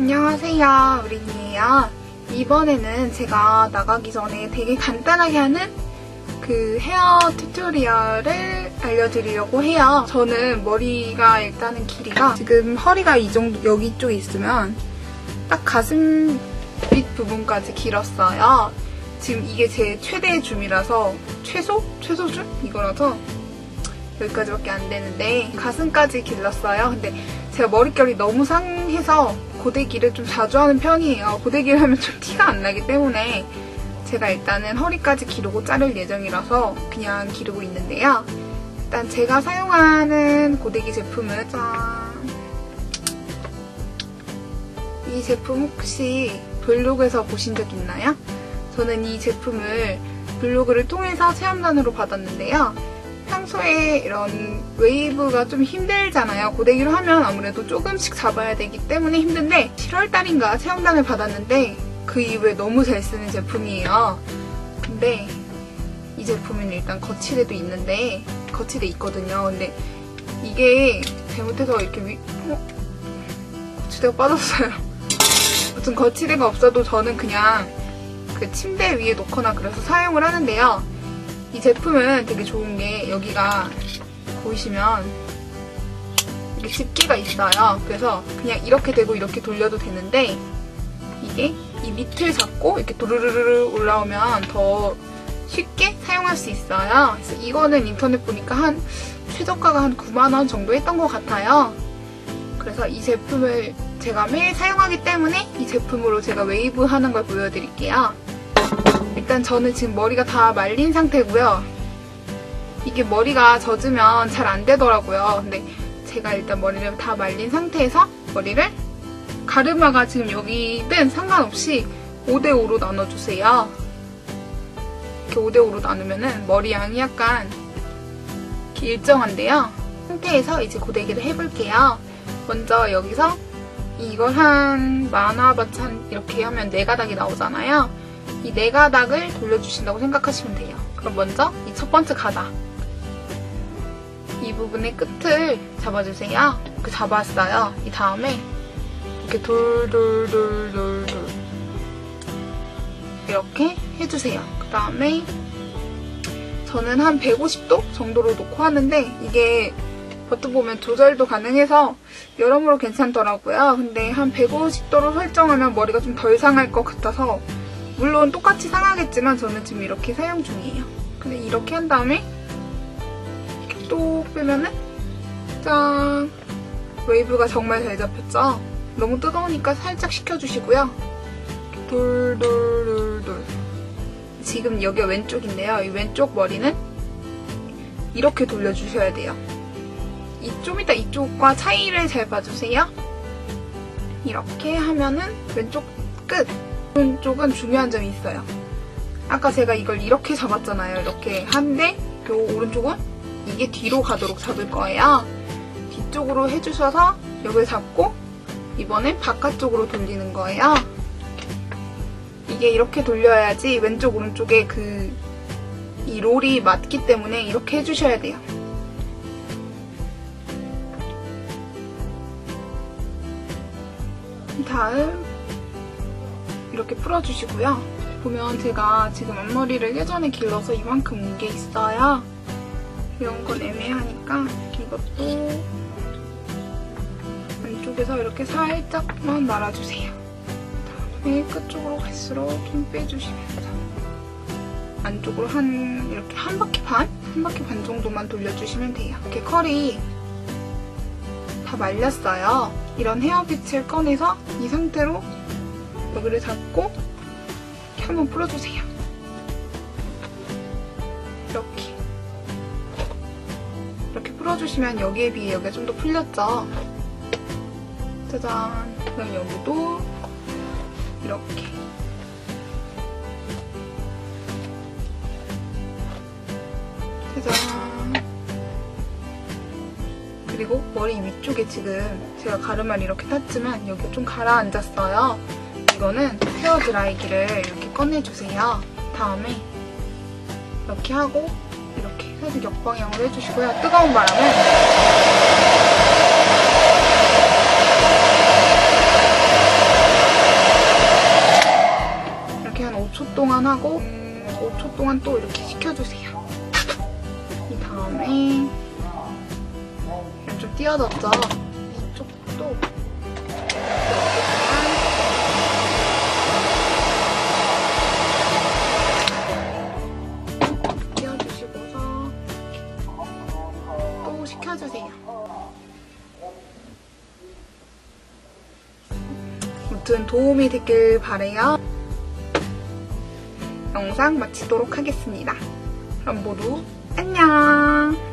안녕하세요. 우린이에요. 이번에는 제가 나가기 전에 되게 간단하게 하는 그 헤어 튜토리얼을 알려드리려고 해요. 저는 머리가 일단은 길이가 지금 허리가 이 정도 여기 쪽에 있으면 딱 가슴 밑 부분까지 길었어요. 지금 이게 제 최대 줌이라서 최소? 최소 줌? 이거라서 여기까지밖에 안 되는데 가슴까지 길렀어요. 근데 제가 머릿결이 너무 상해서 고데기를 좀 자주 하는 편이에요. 고데기를 하면 좀 티가 안 나기 때문에 제가 일단은 허리까지 기르고 자를 예정이라서 그냥 기르고 있는데요. 일단 제가 사용하는 고데기 제품은 짠. 이 제품 혹시 블로그에서 보신 적 있나요? 저는 이 제품을 블로그를 통해서 체험단으로 받았는데요. 평소에 이런 웨이브가 좀 힘들잖아요. 고데기로 하면 아무래도 조금씩 잡아야 되기 때문에 힘든데 7월달인가 체험단을 받았는데 그 이후에 너무 잘 쓰는 제품이에요. 근데 이 제품은 일단 거치대도 있는데 거치대 있거든요. 근데 이게 잘못해서 이렇게 위... 어? 거치대가 빠졌어요. 무튼 거치대가 없어도 저는 그냥 그 침대 위에 놓거나 그래서 사용을 하는데요. 이 제품은 되게 좋은 게 여기가 보이시면 이렇게 집기가 있어요. 그래서 그냥 이렇게 되고 이렇게 돌려도 되는데 이게 이 밑을 잡고 이렇게 도르르르 올라오면 더 쉽게 사용할 수 있어요. 그래서 이거는 인터넷 보니까 한 최저가가 한 9만원 정도 했던 것 같아요. 그래서 이 제품을 제가 매일 사용하기 때문에 이 제품으로 제가 웨이브 하는 걸 보여드릴게요. 일단 저는 지금 머리가 다 말린 상태고요. 이게 머리가 젖으면 잘 안 되더라고요. 근데 제가 일단 머리를 다 말린 상태에서 머리를 가르마가 지금 여기든 상관없이 5대5로 나눠주세요. 이렇게 5대5로 나누면은 머리 양이 약간 일정한데요. 상태에서 이제 고데기를 해볼게요. 먼저 여기서 이걸 한 만화밭 한 이렇게 하면 4가닥이 나오잖아요. 이 네 가닥을 돌려주신다고 생각하시면 돼요. 그럼 먼저 이 첫 번째 가닥 이 부분의 끝을 잡아주세요. 이렇게 잡았어요. 이 다음에 이렇게 돌돌돌돌돌 이렇게 해주세요. 그 다음에 저는 한 150도 정도로 놓고 하는데 이게 버튼 보면 조절도 가능해서 여러모로 괜찮더라고요. 근데 한 150도로 설정하면 머리가 좀 덜 상할 것 같아서 물론 똑같이 상하겠지만 저는 지금 이렇게 사용 중이에요. 근데 이렇게 한 다음에 이렇게 똑 빼면은 짠! 웨이브가 정말 잘 잡혔죠? 너무 뜨거우니까 살짝 식혀주시고요. 돌돌돌돌 지금 여기가 왼쪽인데요. 이 왼쪽 머리는 이렇게 돌려주셔야 돼요. 이 좀 이따 이쪽과 차이를 잘 봐주세요. 이렇게 하면은 왼쪽 끝! 오른쪽은 중요한 점이 있어요. 아까 제가 이걸 이렇게 잡았잖아요. 이렇게 한데 요 오른쪽은 이게 뒤로 가도록 잡을 거예요. 뒤쪽으로 해주셔서 여기를 잡고 이번엔 바깥쪽으로 돌리는 거예요. 이게 이렇게 돌려야지 왼쪽 오른쪽에 그 이 롤이 맞기 때문에 이렇게 해주셔야 돼요. 다음 이렇게 풀어주시고요. 보면 제가 지금 앞머리를 예전에 길러서 이만큼 온 게 있어요. 이런 건 애매하니까 이것도 안쪽에서 이렇게 살짝만 말아주세요. 다음에 끝쪽으로 갈수록 좀 빼주시면서 안쪽으로 한 이렇게 한 바퀴 반? 한 바퀴 반 정도만 돌려주시면 돼요. 이렇게 컬이 다 말렸어요. 이런 헤어빗을 꺼내서 이 상태로 여기를 잡고 이렇게 한번 풀어주세요. 이렇게. 이렇게 풀어주시면 여기에 비해 여기가 좀 더 풀렸죠? 짜잔. 그럼 여기도 이렇게. 짜잔. 그리고 머리 위쪽에 지금 제가 가르마를 이렇게 탔지만 여기 좀 가라앉았어요. 이거는 헤어 드라이기를 이렇게 꺼내주세요. 다음에 이렇게 하고 이렇게 살짝 역방향으로 해주시고요. 뜨거운 바람을 이렇게 한 5초 동안 하고 5초 동안 또 이렇게 식혀주세요. 이 다음에 좀 띄어졌죠? 또 식혀주세요. 아무튼 도움이 되길 바래요. 영상 마치도록 하겠습니다. 그럼 모두 안녕!